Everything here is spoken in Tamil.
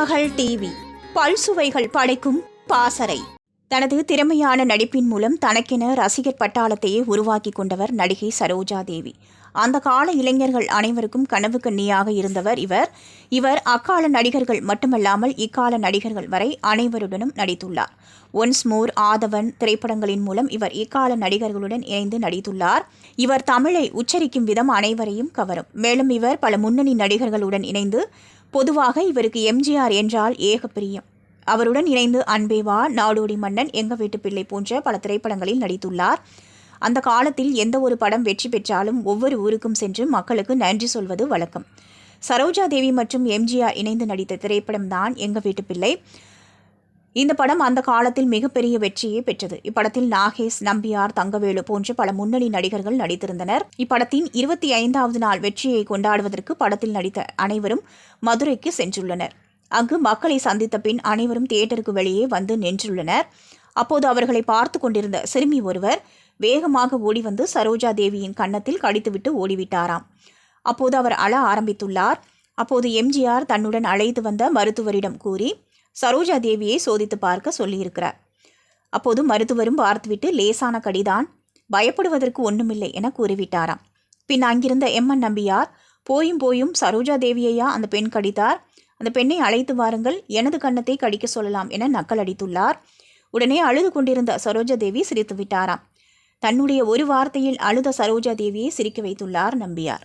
மகள் டிவி. பல்சுவைகள் படைக்கும் பாசறை. தனது திறமையான நடிப்பின் மூலம் தனக்கென ரசிகர் பட்டாளத்தையே உருவாக்கி கொண்டவர் நடிகை சரோஜா தேவி. அந்த கால இளைஞர்கள் அனைவருக்கும் கனவு கண்ணியாக இருந்தவர் இவர். இவர் அக்கால நடிகர்கள் மட்டுமல்லாமல் இக்கால நடிகர்கள் வரை அனைவருடனும் நடித்துள்ளார். ஒன்ஸ் மோர் ஆதவன் திரைப்படங்களின் மூலம் இவர் இக்கால நடிகர்களுடன் இணைந்து நடித்துள்ளார். இவர் தமிழை உச்சரிக்கும் விதம் அனைவரையும் கவரும். மேலும் இவர் பல முன்னணி நடிகர்களுடன் இணைந்து பொதுவாக இவருக்கு எம்ஜிஆர் என்றால் ஏக பிரியம். அவருடன் இணைந்து அன்பேவா நாடோடி மன்னன் எங்க வீட்டு பிள்ளை போன்ற பல திரைப்படங்களில் நடித்துள்ளார். அந்த காலத்தில் எந்த ஒரு படம் வெற்றி பெற்றாலும் ஒவ்வொரு ஊருக்கும் சென்று மக்களுக்கு நன்றி சொல்வது வழக்கம். சரோஜா தேவி மற்றும் எம்ஜிஆர் இணைந்து நடித்த திரைப்படம் தான் எங்க வீட்டு பிள்ளை. இந்த படம் அந்த காலத்தில் மிகப்பெரிய வெற்றியை பெற்றது. இப்படத்தில் நாகேஷ் நம்பியார் தங்கவேலு போன்ற பல முன்னணி நடிகர்கள் நடித்திருந்தனர். இப்படத்தின் இருபத்தி ஐந்தாவது நாள் வெற்றியை கொண்டாடுவதற்கு படத்தில் நடித்த அனைவரும் மதுரைக்கு சென்றுள்ளனர். அங்கு மக்களை சந்தித்த பின் அனைவரும் தியேட்டருக்கு வெளியே வந்து நின்றுள்ளனர். அப்போது அவர்களை பார்த்து கொண்டிருந்த சிறுமி ஒருவர் வேகமாக ஓடி வந்து சரோஜா தேவியின் கன்னத்தில் கடித்துவிட்டு ஓடிவிட்டாராம். அப்போது அவர் அழ ஆரம்பித்துள்ளார். அப்போது எம்ஜிஆர் தன்னுடன் அழைத்து வந்த மருத்துவரிடம் கூறி சரோஜா தேவியை சோதித்து பார்க்க சொல்லியிருக்கிறார். அப்போது மருத்துவரும் பார்த்துவிட்டு லேசான கடிதான் பயப்படுவதற்கு ஒன்றுமில்லை என கூறிவிட்டாராம். பின் அங்கிருந்த எம்என் நம்பியார் போயும் போயும் சரோஜா தேவியையா அந்த பெண் கடித்தார் அந்த பெண்ணை அழைத்து வாருங்கள் எனது கன்னத்தை கடிக்க சொல்லலாம் என நக்கல் அடித்துள்ளார். உடனே அழுது கொண்டிருந்த சரோஜா தேவி சிரித்து விட்டாராம் தன்னுடைய ஒரு வார்த்தையில் அழுத சரோஜா தேவியை சிரிக்க வைத்துள்ளார் நம்பியார்.